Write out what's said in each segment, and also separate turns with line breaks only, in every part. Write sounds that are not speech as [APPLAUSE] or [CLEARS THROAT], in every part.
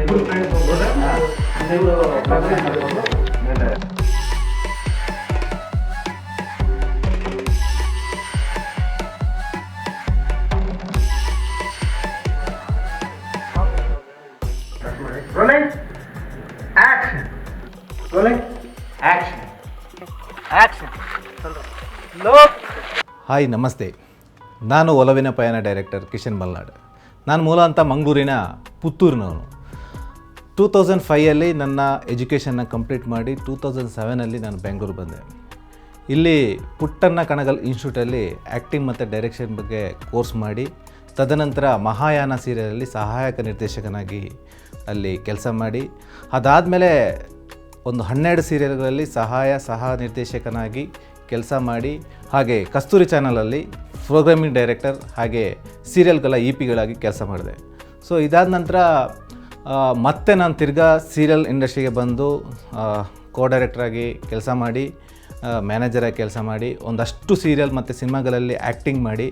ಇಬ್ರು ಫ್ರೆಂಡ್ಸ್ ಹೋಗ್ಬೋದಾ ನೀವು ಪ್ರೆಸೆಂಟ್ ಮಾಡ್ಕೊಂಡು ಮೇಲೆ Rolling. Action. Rolling. Action.
Action Lok
hi namaste ನಾನು ಒಲವಿನ ಪಯಣ ಡೈರೆಕ್ಟರ್ ಕಿಶನ್ ಮಲ್ನಾಡ್ ನಾನು ಮೂಲ ಅಂತ ಮಂಗಳೂರಿನ ಪುತ್ತೂರಿನವನು ಟೂ ತೌಸಂಡ್ ಫೈಯಲ್ಲಿ ನನ್ನ ಎಜುಕೇಷನ್ನ ಕಂಪ್ಲೀಟ್ ಮಾಡಿ ಟೂ ತೌಸಂಡ್ ಸೆವೆನಲ್ಲಿ ನಾನು ಬೆಂಗಳೂರು ಬಂದೆ. ಇಲ್ಲಿ ಪುಟ್ಟಣ್ಣ ಕಣಗಲ್ ಇನ್ಸ್ಟಿಟ್ಯೂಟಲ್ಲಿ ಆ್ಯಕ್ಟಿಂಗ್ ಮತ್ತು ಡೈರೆಕ್ಷನ್ ಬಗ್ಗೆ ಕೋರ್ಸ್ ಮಾಡಿ, ತದನಂತರ ಮಹಾಯಾನ ಸೀರಿಯಲಲ್ಲಿ ಸಹಾಯಕ ನಿರ್ದೇಶಕನಾಗಿ ಅಲ್ಲಿ ಕೆಲಸ ಮಾಡಿ, ಅದಾದಮೇಲೆ ಒಂದು ಹನ್ನೆರಡು ಸೀರಿಯಲ್ಗಳಲ್ಲಿ ಸಹಾಯ, ಸಹ ನಿರ್ದೇಶಕನಾಗಿ ಕೆಲಸ ಮಾಡಿ, ಹಾಗೆ ಕಸ್ತೂರಿ ಚಾನಲಲ್ಲಿ ಪ್ರೋಗ್ರಾಮಿಂಗ್ ಡೈರೆಕ್ಟರ್ ಹಾಗೆ ಸೀರಿಯಲ್ಗಳ ಇ ಪಿಗಳಾಗಿ ಕೆಲಸ ಮಾಡಿದೆ. ಸೊ ಇದಾದ ನಂತರ ಮತ್ತೆ ನಾನು ತಿರ್ಗಾ ಸೀರಿಯಲ್ ಇಂಡಸ್ಟ್ರಿಗೆ ಬಂದು ಕೋ ಡೈರೆಕ್ಟ್ರಾಗಿ ಕೆಲಸ ಮಾಡಿ ಮ್ಯಾನೇಜರಾಗಿ ಕೆಲಸ ಮಾಡಿ, ಒಂದಷ್ಟು ಸೀರಿಯಲ್ ಮತ್ತು ಸಿನಿಮಾಗಳಲ್ಲಿ ಆ್ಯಕ್ಟಿಂಗ್ ಮಾಡಿ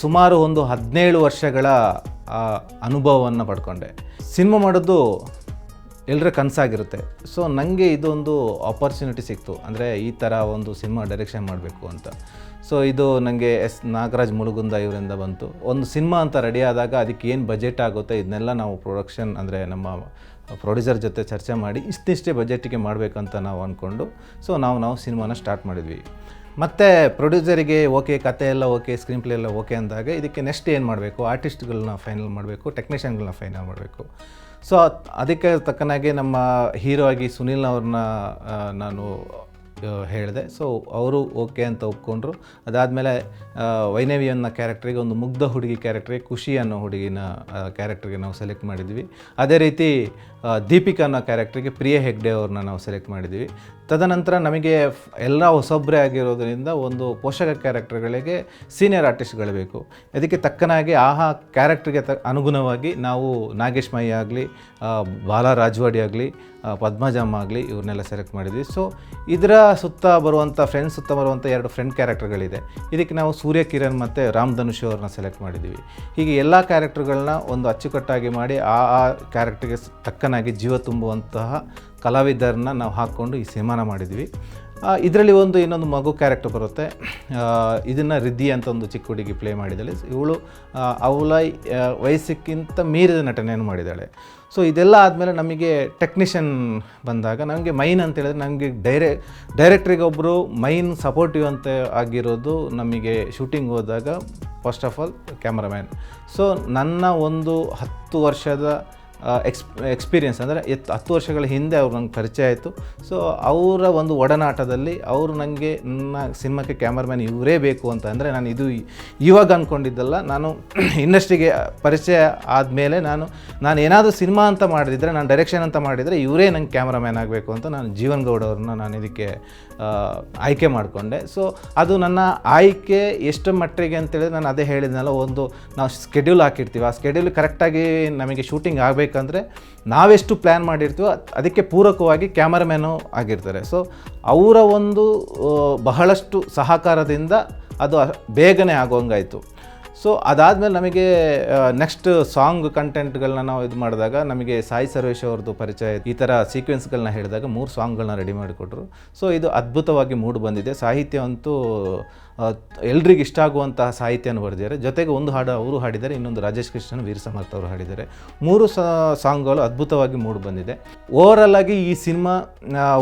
ಸುಮಾರು ಒಂದು ಹದಿನೇಳು ವರ್ಷಗಳ ಅನುಭವವನ್ನು ಪಡ್ಕೊಂಡೆ. ಸಿನಿಮಾ ಮಾಡೋದು ಎಲ್ಲರ ಕನಸಾಗಿರುತ್ತೆ. ಸೊ ನನಗೆ ಇದೊಂದು ಆಪರ್ಚುನಿಟಿ ಸಿಕ್ತು. ಅಂದರೆ ಈ ಥರ ಒಂದು ಸಿನಿಮಾ ಡೈರೆಕ್ಷನ್ ಮಾಡಬೇಕು ಅಂತ. ಸೊ ಇದು ನನಗೆ ಎಸ್ ನಾಗರಾಜ್ ಮುಳುಗುಂದ ಇವರಿಂದ ಬಂತು. ಒಂದು ಸಿನಿಮಾ ಅಂತ ರೆಡಿ ಆದಾಗ ಅದಕ್ಕೆ ಏನು ಬಜೆಟ್ ಆಗುತ್ತೆ, ಇದನ್ನೆಲ್ಲ ನಾವು ಪ್ರೊಡಕ್ಷನ್ ಅಂದರೆ ನಮ್ಮ ಪ್ರೊಡ್ಯೂಸರ್ ಜೊತೆ ಚರ್ಚೆ ಮಾಡಿ ಇಷ್ಟಿಷ್ಟೇ ಬಜೆಟಿಗೆ ಮಾಡಬೇಕಂತ ನಾವು ಅಂದ್ಕೊಂಡು ಸೊ ನಾವು ನಾವು ಸಿನಿಮಾನ ಸ್ಟಾರ್ಟ್ ಮಾಡಿದ್ವಿ. ಮತ್ತು ಪ್ರೊಡ್ಯೂಸರಿಗೆ ಓಕೆ ಕತೆ ಎಲ್ಲ ಓಕೆ ಸ್ಕ್ರೀನ್ ಪ್ಲೇ ಎಲ್ಲ ಓಕೆ ಅಂದಾಗ ಇದಕ್ಕೆ ನೆಕ್ಸ್ಟ್ ಏನು ಮಾಡಬೇಕು? ಆರ್ಟಿಸ್ಟ್ಗಳನ್ನ ಫೈನಲ್ ಮಾಡಬೇಕು ಟೆಕ್ನಿಷಿಯನ್ಗಳನ್ನ ಫೈನಲ್ ಮಾಡಬೇಕು. ಸೊ ಅದಕ್ಕೆ ತಕ್ಕನಾಗಿ ನಮ್ಮ ಹೀರೋ ಆಗಿ ಸುನಿಲ್ ಅವ್ರನ್ನ ನಾನು ಹೇಳಿದೆ. ಸೊ ಅವರು ಓಕೆ ಅಂತ ಒಪ್ಕೊಂಡ್ರು. ಅದಾದಮೇಲೆ ವೈನವಿ ಅನ್ನೋ ಕ್ಯಾರೆಕ್ಟ್ರಿಗೆ ಒಂದು ಮುಗ್ಧ ಹುಡುಗಿ ಕ್ಯಾರೆಕ್ಟ್ರಿಗೆ ಖುಷಿ ಅನ್ನೋ ಹುಡುಗಿನ ಕ್ಯಾರೆಕ್ಟ್ರಿಗೆ ನಾವು ಸೆಲೆಕ್ಟ್ ಮಾಡಿದ್ವಿ. ಅದೇ ರೀತಿ ದೀಪಿಕಾ ಅನ್ನೋ ಕ್ಯಾರೆಕ್ಟ್ರಿಗೆ ಪ್ರಿಯ ಹೆಗ್ಡೆ ಅವ್ರನ್ನ ನಾವು ಸೆಲೆಕ್ಟ್ ಮಾಡಿದ್ವಿ. ತದನಂತರ ನಮಗೆ ಎಲ್ಲ ಹೊಸೊಬ್ಬರೇ ಆಗಿರೋದರಿಂದ ಒಂದು ಪೋಷಕ ಕ್ಯಾರೆಕ್ಟರ್ಗಳಿಗೆ ಸೀನಿಯರ್ ಆರ್ಟಿಸ್ಟ್ಗಳು ಬೇಕು. ಅದಕ್ಕೆ ತಕ್ಕನಾಗಿ ಆಹಾ ಕ್ಯಾರೆಕ್ಟ್ರಿಗೆ ತ ಅನುಗುಣವಾಗಿ ನಾವು ನಾಗೇಶ್ ಮೈ ಆಗಲಿ ಬಾಲ ರಾಜವಾಡಿ ಆಗಲಿ ಪದ್ಮಜಮ್ಮ ಆಗಲಿ ಇವ್ರನ್ನೆಲ್ಲ ಸೆಲೆಕ್ಟ್ ಮಾಡಿದ್ವಿ. ಸೊ, ಇದರ ಸುತ್ತ ಬರುವಂಥ, ಫ್ರೆಂಡ್ಸ್ ಸುತ್ತ ಬರುವಂಥ ಎರಡು ಫ್ರೆಂಡ್ ಕ್ಯಾರೆಕ್ಟರ್ಗಳಿದೆ. ಇದಕ್ಕೆ ನಾವು ಸೂರ್ಯ ಕಿರಣ್ ಮತ್ತು ರಾಮ್ ಧನುಷ್ ಅವ್ರನ್ನ ಸೆಲೆಕ್ಟ್ ಮಾಡಿದ್ದೀವಿ ಹೀಗೆ ಎಲ್ಲ ಕ್ಯಾರೆಕ್ಟರ್ಗಳನ್ನ ಒಂದು ಅಚ್ಚುಕಟ್ಟಾಗಿ ಮಾಡಿ ಆ ಆ ಕ್ಯಾರೆಕ್ಟರ್ಗೆ ತಕ್ಕನಾಗಿ ಜೀವ ತುಂಬುವಂತಹ ಕಲಾವಿದರನ್ನ ನಾವು ಹಾಕ್ಕೊಂಡು ಈ ಸಿನಿಮಾನ ಮಾಡಿದ್ವಿ. ಇದರಲ್ಲಿ ಒಂದು ಇನ್ನೊಂದು ಮಗು ಕ್ಯಾರೆಕ್ಟರ್ ಬರುತ್ತೆ. ಇದನ್ನು ರಿದ್ದಿ ಅಂತ ಒಂದು ಚಿಕ್ಕ ಹುಡುಗಿ ಪ್ಲೇ ಮಾಡಿದ್ದಾಳೆ ಇವಳು ಅವಳ ವಯಸ್ಸಕ್ಕಿಂತ ಮೀರಿದ ನಟನೆಯನ್ನು ಮಾಡಿದ್ದಾಳೆ ಸೊ ಇದೆಲ್ಲ ಆದಮೇಲೆ ನಮಗೆ ಟೆಕ್ನಿಷಿಯನ್ ಬಂದಾಗ ನಮಗೆ ಮೈನ್ ಅಂತ ಹೇಳಿದ್ರೆ ನಮಗೆ ಡೈರೆ ಡೈರೆಕ್ಟ್ರಿಗೆ ಒಬ್ಬರು ಮೈನ್ ಸಪೋರ್ಟಿವ್ ಅಂತ ಆಗಿರೋದು ನಮಗೆ ಶೂಟಿಂಗ್ ಹೋದಾಗ first of all cameraman so ನನ್ನ ಒಂದು ಹತ್ತು ವರ್ಷದ ಎಕ್ಸ್ ಎಕ್ಸ್ಪೀರಿಯನ್ಸ್ ಅಂದರೆ ಎತ್ತು ಹತ್ತು ವರ್ಷಗಳ ಹಿಂದೆ ಅವ್ರು ನಂಗೆ ಪರಿಚಯ ಆಯಿತು. ಸೊ ಅವರ ಒಂದು ಒಡನಾಟದಲ್ಲಿ ಅವರು ನನಗೆ ನನ್ನ ಸಿನಿಮಾಕ್ಕೆ ಕ್ಯಾಮರಾಮ್ಯಾನ್ ಇವರೇ ಬೇಕು ಅಂತ ಅಂದರೆ ನಾನು ಇದು ಇವಾಗ ಅಂದ್ಕೊಂಡಿದ್ದಲ್ಲ ನಾನು [CLEARS THROAT] ಇಂಡಸ್ಟ್ರಿಗೆ ಪರಿಚಯ ಆದಮೇಲೆ ನಾನು ನಾನು ಏನಾದರೂ ಸಿನಿಮಾ ಅಂತ ಮಾಡಿದರೆ ನಾನು ಡೈರೆಕ್ಷನ್ ಅಂತ ಮಾಡಿದರೆ ಇವರೇ ನಂಗೆ ಕ್ಯಾಮ್ರಾಮ್ಯಾನ್ ಆಗಬೇಕು ಅಂತ ನಾನು ಜೀವನ್ ಗೌಡ ಅವ್ರನ್ನ ನಾನು ಇದಕ್ಕೆ ಆಯ್ಕೆ ಮಾಡಿಕೊಂಡೆ. ಸೊ ಅದು ನನ್ನ ಆಯ್ಕೆ ಎಷ್ಟು ಮಟ್ಟಿಗೆ ಅಂತೇಳಿದ್ರೆ ನಾನು ಅದೇ ಹೇಳಿದ್ನಲ್ಲ, ಒಂದು ನಾವು ಸ್ಕೆಡ್ಯೂಲ್ ಹಾಕಿರ್ತೀವಿ. ಆ ಸ್ಕೆಡ್ಯೂಲ್ ಕರೆಕ್ಟಾಗಿ ನಮಗೆ ಶೂಟಿಂಗ್ ಆಗಬೇಕಂದ್ರೆ ನಾವೆಷ್ಟು ಪ್ಲ್ಯಾನ್ ಮಾಡಿರ್ತೀವೋ ಅದ್- ಅದಕ್ಕೆ ಪೂರಕವಾಗಿ ಕ್ಯಾಮರಾಮ್ಯಾನು ಆಗಿರ್ತಾರೆ. ಸೊ ಅವರ ಒಂದು ಬಹಳಷ್ಟು ಸಹಕಾರದಿಂದ ಅದು ಬೇಗನೆ ಆಗೋಂಗಾಯಿತು ಸೊ ಅದಾದಮೇಲೆ ನಮಗೆ ನೆಕ್ಸ್ಟ್ ಸಾಂಗ್ ಕಂಟೆಂಟ್ಗಳನ್ನ ನಾವು ಇದು ಮಾಡಿದಾಗ ನಮಗೆ ಸಾಯಿ ಸರ್ವೇಶ್ ಅವ್ರದ್ದು ಪರಿಚಯ, ಈ ಥರ ಸೀಕ್ವೆನ್ಸ್ಗಳನ್ನ ಹೇಳಿದಾಗ ಮೂರು ಸಾಂಗ್ಗಳನ್ನ ರೆಡಿ ಮಾಡಿಕೊಟ್ರು. ಸೊ ಇದು ಅದ್ಭುತವಾಗಿ ಮೂಡ್ ಬಂದಿದೆ. ಸಾಹಿತ್ಯ ಅಂತೂ ಎಲ್ರಿಗೂ ಇಷ್ಟ ಆಗುವಂತಹ ಸಾಹಿತ್ಯನ ಬರೆದಿದ್ದಾರೆ. ಜೊತೆಗೆ ಒಂದು ಹಾಡು ಅವರು ಹಾಡಿದ್ದಾರೆ, ಇನ್ನೊಂದು ರಾಜೇಶ್ ಕೃಷ್ಣನ್, ವೀರ ಸಮರ್ಥ ಅವರು ಹಾಡಿದ್ದಾರೆ. ಮೂರು ಸಾಂಗ್ಗಳು ಅದ್ಭುತವಾಗಿ ಮೂಡಿ ಬಂದಿದೆ. ಓವರಲ್ ಆಗಿ ಈ ಸಿನಿಮಾ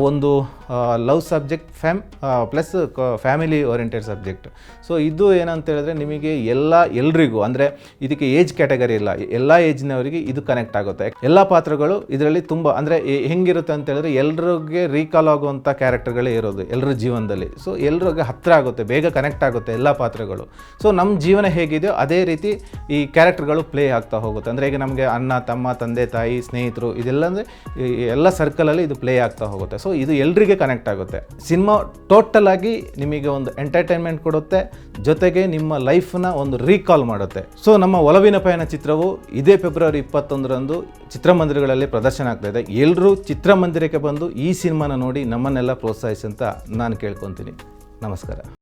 ಒಂದು love subject fam plus family oriented subject so ಇದು ಏನಂತ ಹೇಳಿದ್ರೆ ನಿಮಗೆ ಎಲ್ಲ, ಎಲ್ರಿಗೂ, ಅಂದರೆ ಇದಕ್ಕೆ ಏಜ್ ಕ್ಯಾಟಗರಿ ಇಲ್ಲ, ಎಲ್ಲ ಏಜ್ನವರಿಗೆ ಇದು ಕನೆಕ್ಟ್ ಆಗುತ್ತೆ. ಎಲ್ಲ ಪಾತ್ರಗಳು ಇದರಲ್ಲಿ ತುಂಬ, ಅಂದರೆ ಹೆಂಗಿರುತ್ತೆ ಅಂತ ಹೇಳಿದ್ರೆ ಎಲ್ರಿಗೆ ರೀಕಾಲ್ ಆಗುವಂಥ ಕ್ಯಾರೆಕ್ಟರ್ಗಳೇ ಇರೋದು ಎಲ್ಲರ ಜೀವನದಲ್ಲಿ. ಸೊ ಎಲ್ರಿಗೆ ಹತ್ತಿರ ಆಗುತ್ತೆ, ಬೇಗ ಕನೆಕ್ಟ್ ಆಗುತ್ತೆ ಎಲ್ಲ ಪಾತ್ರಗಳು. ಸೊ ನಮ್ಮ ಜೀವನ ಹೇಗಿದೆಯೋ ಅದೇ ರೀತಿ ಈ ಕ್ಯಾರೆಕ್ಟರ್ಗಳು ಪ್ಲೇ ಆಗ್ತಾ ಹೋಗುತ್ತೆ. ಅಂದರೆ ಈಗ ನಮಗೆ ಅಣ್ಣ, ತಮ್ಮ, ತಂದೆ, ತಾಯಿ, ಸ್ನೇಹಿತರು ಇದೆಲ್ಲ ಅಂದರೆ ಎಲ್ಲ ಸರ್ಕಲಲ್ಲಿ ಇದು ಪ್ಲೇ ಆಗ್ತಾ ಹೋಗುತ್ತೆ. ಸೊ ಇದು ಎಲ್ರಿಗೆ ಕನೆಕ್ಟ್ ಆಗುತ್ತೆ. ಸಿನಿಮಾ ಟೋಟಲ್ ಆಗಿ ನಿಮಗೆ ಒಂದು ಎಂಟರ್ಟೈನ್ಮೆಂಟ್ ಕೊಡುತ್ತೆ. ಜೊತೆಗೆ ನಿಮ್ಮ ಲೈಫ್ನ ಒಂದು ರೀಕಾಲ್ ಮಾಡುತ್ತೆ. ಸೊ ನಮ್ಮ ಒಲವಿನ ಪಯಣ ಚಿತ್ರವು ಇದೇ ಫೆಬ್ರವರಿ ಇಪ್ಪತ್ತೊಂದರಂದು ಚಿತ್ರಮಂದಿರಗಳಲ್ಲಿ ಪ್ರದರ್ಶನ ಆಗ್ತಾ ಇದೆ. ಎಲ್ಲರೂ ಚಿತ್ರಮಂದಿರಕ್ಕೆ ಬಂದು ಈ ಸಿನಿಮಾನ ನೋಡಿ ನಮ್ಮನ್ನೆಲ್ಲ ಪ್ರೋತ್ಸಾಹಿಸಿ ಅಂತ ನಾನು ಕೇಳ್ಕೊತೀನಿ. ನಮಸ್ಕಾರ.